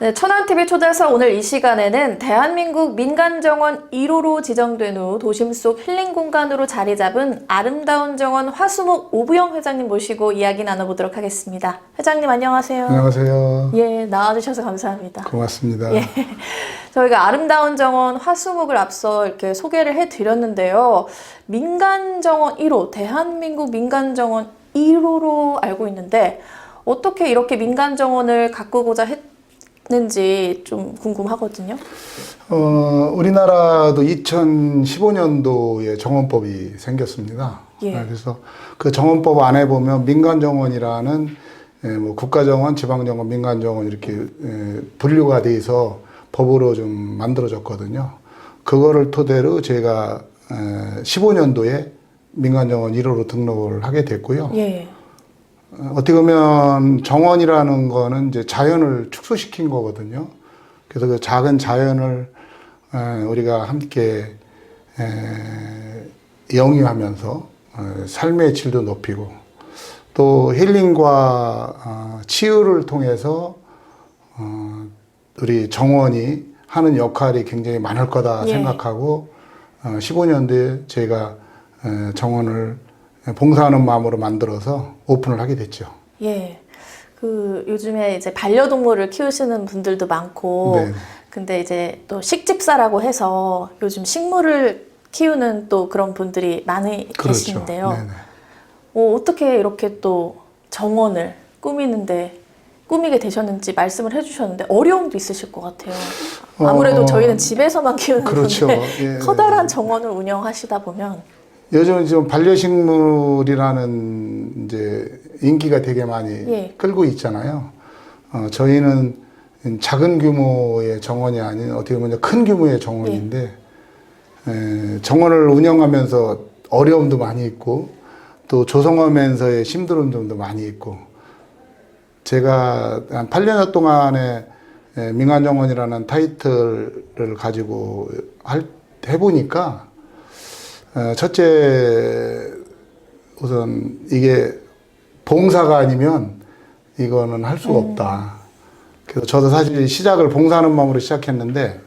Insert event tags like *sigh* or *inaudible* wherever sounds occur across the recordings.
네, 천안TV 초대서 오늘 이 시간에는 대한민국 민간정원 1호로 지정된 후 도심 속 힐링 공간으로 자리 잡은 아름다운 정원 화수목 오부영 회장님 모시고 이야기 나눠보도록 하겠습니다. 회장님 안녕하세요. 안녕하세요. 예, 나와주셔서 감사합니다. 고맙습니다. 예. 저희가 아름다운 정원 화수목을 앞서 이렇게 소개를 해드렸는데요. 민간정원 1호, 대한민국 민간정원 1호로 알고 있는데 어떻게 이렇게 민간정원을 가꾸고자 했 는지 좀 궁금하거든요. 어, 우리나라도 2015년도에 정원법이 생겼습니다. 예. 네, 그래서 그 정원법 안에 보면 민간 정원이라는 예, 뭐 국가 정원, 지방 정원, 민간 정원 이렇게 예, 분류가 돼서 법으로 좀 만들어졌거든요. 그거를 토대로 제가 15년도에 민간 정원 1호로 등록을 하게 됐고요. 예. 어, 어떻게 보면 정원이라는 거는 이제 자연을 축소시킨 거거든요. 그래서 그 작은 자연을 에, 우리가 함께 에, 영위하면서 어, 삶의 질도 높이고 또 힐링과 어, 치유를 통해서 어, 우리 정원이 하는 역할이 굉장히 많을 거다 예. 생각하고 어, 15년도에 저희가 에, 정원을 봉사하는 마음으로 만들어서 오픈을 하게 됐죠. 예. 그 요즘에 이제 반려동물을 키우시는 분들도 많고 네. 근데 이제 또 식집사라고 해서 요즘 식물을 키우는 또 그런 분들이 많이 계시는데요. 네네. 어, 어떻게 이렇게 또 정원을 꾸미는데 꾸미게 되셨는지 말씀을 해주셨는데 어려움도 있으실 것 같아요. 아무래도 어, 저희는 집에서만 키우는 그렇죠. 건데 예. 커다란 정원을 운영하시다 보면 요즘 지금 반려식물이라는 이제 인기가 되게 많이 예. 끌고 있잖아요. 어, 저희는 작은 규모의 정원이 아닌 어떻게 보면 큰 규모의 정원인데 에, 정원을 운영하면서 어려움도 많이 있고 또 조성하면서의 힘들음도 많이 있고 제가 한 8년 동안에 에, 민간정원이라는 타이틀을 가지고 할, 해보니까 어, 첫째 우선 이게 봉사가 아니면 이거는 할 수가 없다. 그래서 저도 사실 시작을 봉사하는 마음으로 시작했는데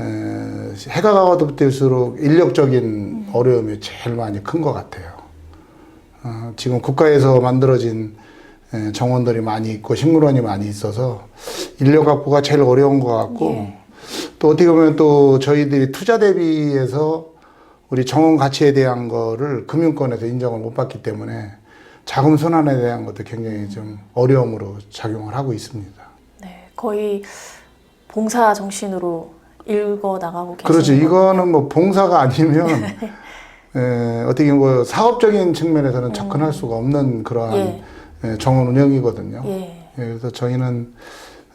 에, 해가 가거될수록 인력적인 어려움이 제일 많이 큰 것 같아요. 어, 지금 국가에서 만들어진 에, 정원들이 많이 있고 식물원이 많이 있어서 인력 확보가 제일 어려운 것 같고 예. 또 어떻게 보면 또 저희들이 투자 대비해서 우리 정원 가치에 대한 거를 금융권에서 인정을 못 받기 때문에 자금 순환에 대한 것도 굉장히 좀 어려움으로 작용을 하고 있습니다. 네, 거의 봉사 정신으로 읽어 나가고 계시는 그렇죠. 이거는 뭐 봉사가 아니면 에, *laughs* 어떻게 뭐 사업적인 측면에서는 접근할 수가 없는 그러한 예. 에, 정원 운영이거든요. 예. 예, 그래서 저희는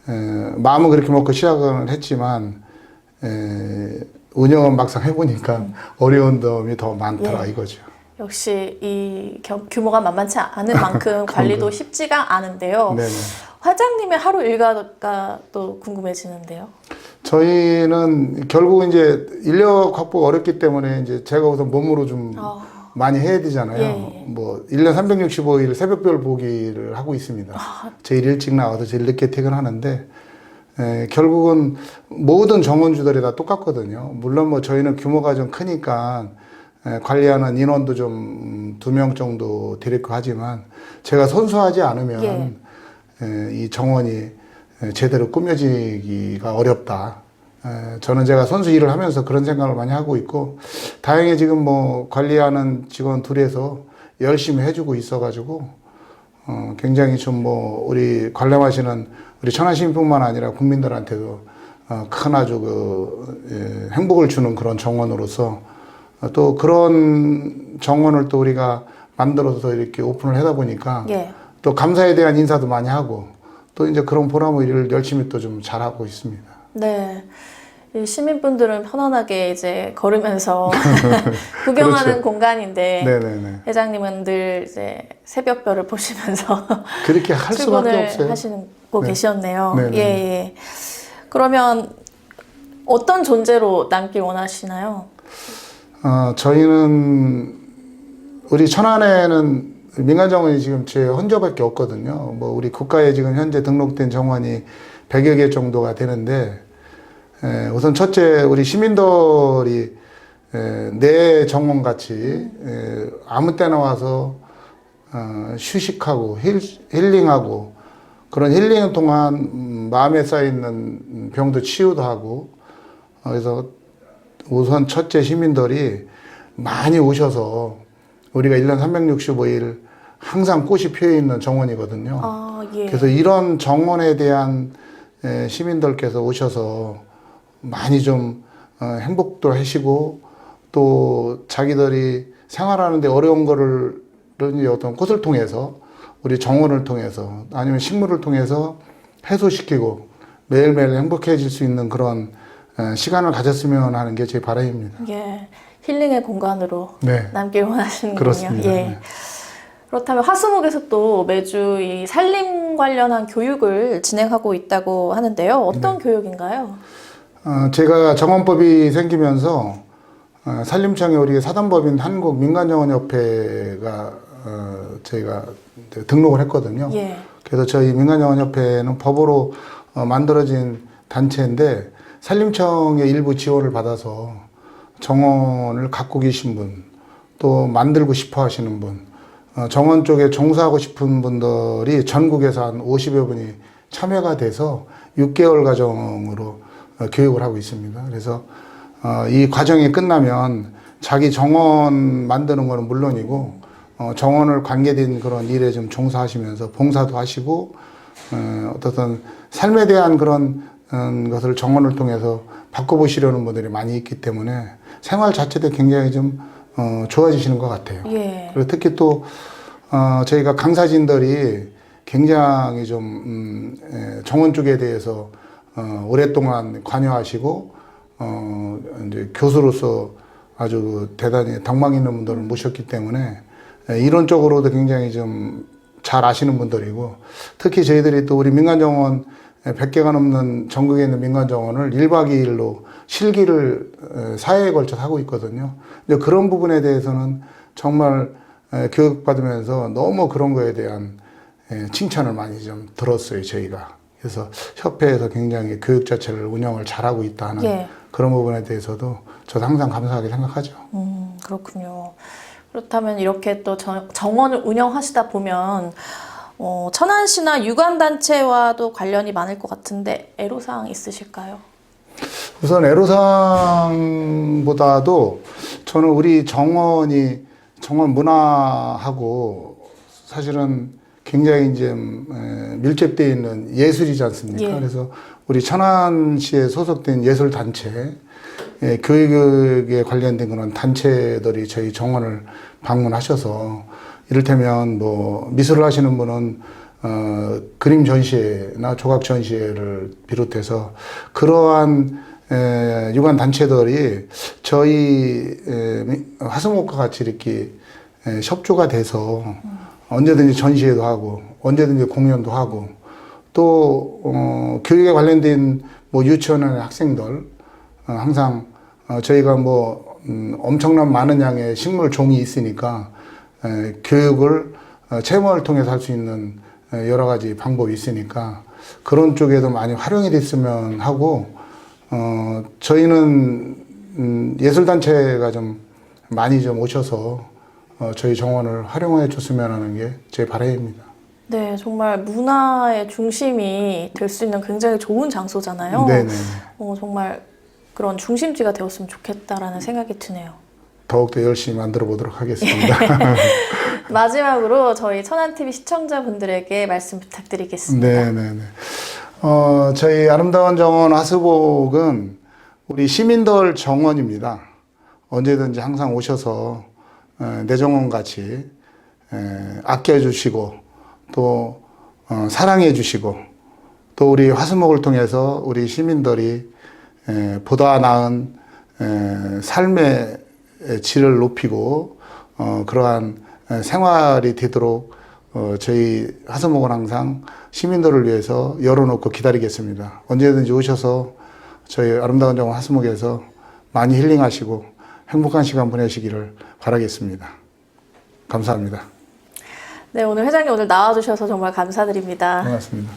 에, 마음은 그렇게 먹고 시작은 했지만 에, 운영은 막상 해보니까 어려운 점이 더 많더라 음. 예. 이거죠. 역시 이 겸- 규모가 만만치 않은 만큼 *laughs* 관리도 쉽지가 않은데요. 네네. 화장님의 하루 일과가 또 궁금해지는데요. 저희는 결국 이제 인력 확보가 어렵기 때문에 이제 제가 우선 몸으로 좀 아, 많이 해야 되잖아요. 예, 예. 뭐 1년 365일 새벽별 보기를 하고 있습니다. 아. 제일 일찍 나와서 제일 늦게 퇴근하는데 에, 결국은 모든 정원주들이 다 똑같거든요. 물론 뭐 저희는 규모가 좀 크니까 에, 관리하는 인원도 좀 두 명 정도 데리고 하지만 제가 선수하지 않으면 예. 에, 이 정원이 에, 제대로 꾸며지기가 어렵다. 에, 저는 제가 선수 일을 하면서 그런 생각을 많이 하고 있고 다행히 지금 뭐 관리하는 직원 둘에서 열심히 해주고 있어가지고 어, 굉장히 좀 뭐 우리 관람하시는 우리 천안시민뿐만 아니라 국민들한테도 어, 큰 아주 그 예, 행복을 주는 그런 정원으로서 어, 또 그런 정원을 또 우리가 만들어서 이렇게 오픈을 하다 보니까 예. 또 감사에 대한 인사도 많이 하고 또 이제 그런 보람의 일을 열심히 또 좀 잘하고 있습니다. 네. 이 시민분들은 편안하게 이제 걸으면서 *laughs* *laughs* 구경하는 그렇죠. 공간인데 네네네. 회장님은 늘 이제 새벽별을 보시면서 *laughs* 그렇게 할 수밖에 없어요. 하시는 거 네. 계셨네요. 네네. 예, 예. 그러면 어떤 존재로 남길 원하시나요? 어, 저희는 우리 천안에는 민간 정원이 지금 제 혼자밖에 없거든요. 뭐 우리 국가에 지금 현재 등록된 정원이 100여 개 정도가 되는데 에, 우선 첫째 우리 시민들이 에, 내 정원 같이 에, 아무 때나 와서 어, 휴식하고 힐, 힐링하고 그런 힐링 동안 음, 마음에 쌓여 있는 병도 치유도 하고 어, 그래서 우선 첫째 시민들이 많이 오셔서 우리가 1년 365일 항상 꽃이 피어 있는 정원이거든요. 아, 예. 그래서 이런 정원에 대한 에, 시민들께서 오셔서 많이 좀 어, 행복도 하시고 또 자기들이 생활하는데 어려운 거를 어떤 꽃을 통해서 우리 정원을 통해서 아니면 식물을 통해서 해소시키고 매일매일 행복해질 수 있는 그런 에, 시간을 가졌으면 하는 게 제 바람입니다. 예. 힐링의 공간으로 네, 남길 원하시는군요. 그렇습니다. 예. 네. 그렇다면 화수목에서 또 매주 이 산림 관련한 교육을 진행하고 있다고 하는데요. 어떤 네. 교육인가요? 어, 제가 정원법이 생기면서 어, 산림청에 우리 사단법인 한국 민간정원협회가 어, 저희가 이제 등록을 했거든요. 예. 그래서 저희 민간정원협회는 법으로 어, 만들어진 단체인데 산림청의 일부 지원을 받아서 정원을 갖고 계신 분, 또 만들고 싶어 하시는 분, 어, 정원 쪽에 종사하고 싶은 분들이 전국에서 한 50여 분이 참여가 돼서 6개월 과정으로 어, 교육을 하고 있습니다. 그래서 어, 이 과정이 끝나면 자기 정원 만드는 거는 물론이고 어, 정원을 관계된 그런 일에 좀 종사하시면서 봉사도 하시고 어, 어떤 삶에 대한 그런 음, 것을 정원을 통해서 바꿔보시려는 분들이 많이 있기 때문에 생활 자체도 굉장히 좀 어, 좋아지시는 것 같아요. 예. 그리고 특히 또 어, 저희가 강사진들이 굉장히 좀 음, 에, 정원 쪽에 대해서 어, 오랫동안 관여하시고 어, 이제 교수로서 아주 그 대단히 당망 있는 분들을 모셨기 때문에 에, 이런 쪽으로도 굉장히 좀 잘 아시는 분들이고 특히 저희들이 또 우리 민간정원 100개가 넘는 전국에 있는 민간정원을 1박 2일로 실기를 에, 4회에 걸쳐 하고 있거든요. 근데 그런 부분에 대해서는 정말 에, 교육받으면서 너무 그런 거에 대한 에, 칭찬을 많이 좀 들었어요, 저희가. 그래서 협회에서 굉장히 교육 자체를 운영을 잘하고 있다 하는 예. 그런 부분에 대해서도 저도 항상 감사하게 생각하죠. 음, 그렇군요. 그렇다면 이렇게 또 정, 정원을 운영하시다 보면 어, 천안시나 유관단체와도 관련이 많을 것 같은데 애로사항 있으실까요? 우선 애로사항보다도 저는 우리 정원이 정원 문화하고 사실은 굉장히 이제 음, 에, 밀접되어 있는 예술이지 않습니까? 예. 그래서 우리 천안시에 소속된 예술 단체, 예, 교육에 관련된 그런 단체들이 저희 정원을 방문하셔서 이를테면 뭐 미술을 하시는 분은 어, 그림 전시회나 조각 전시회를 비롯해서 그러한 에, 유관 단체들이 저희 에, 미- 화수목과 같이 이렇게 에, 협조가 돼서 언제든지 전시회도 하고 언제든지 공연도 하고 또 어, 교육에 관련된 뭐 유치원의 학생들 어, 항상 어, 저희가 뭐 음, 엄청난 많은 양의 식물 종이 있으니까 에, 교육을 어, 체험을 통해서 할 수 있는 에, 여러 가지 방법이 있으니까 그런 쪽에도 많이 활용이 됐으면 하고 어, 저희는 음, 예술단체가 좀 많이 좀 오셔서 어, 저희 정원을 활용해 줬으면 하는 게 제 바람입니다. 네, 정말 문화의 중심이 될 수 있는 굉장히 좋은 장소잖아요. 네네. 어, 정말 그런 중심지가 되었으면 좋겠다라는 생각이 드네요. 더욱더 열심히 만들어 보도록 하겠습니다. *laughs* *laughs* 마지막으로 저희 천안TV 시청자분들에게 말씀 부탁드리겠습니다. 네네네. 어, 저희 아름다운 정원 하수복은 우리 시민들 정원입니다. 언제든지 항상 오셔서 에, 내 정원 같이 에, 아껴주시고 또 어, 사랑해주시고 또 우리 화수목을 통해서 우리 시민들이 에, 보다 나은 에, 삶의 질을 높이고 어, 그러한 에, 생활이 되도록 어, 저희 하수목은 항상 시민들을 위해서 열어놓고 기다리겠습니다. 언제든지 오셔서 저희 아름다운 정원 하수목에서 많이 힐링하시고 행복한 시간 보내시기를 바라겠습니다. 감사합니다. 네, 오늘 회장님 오늘 나와주셔서 정말 감사드립니다. 고맙습니다.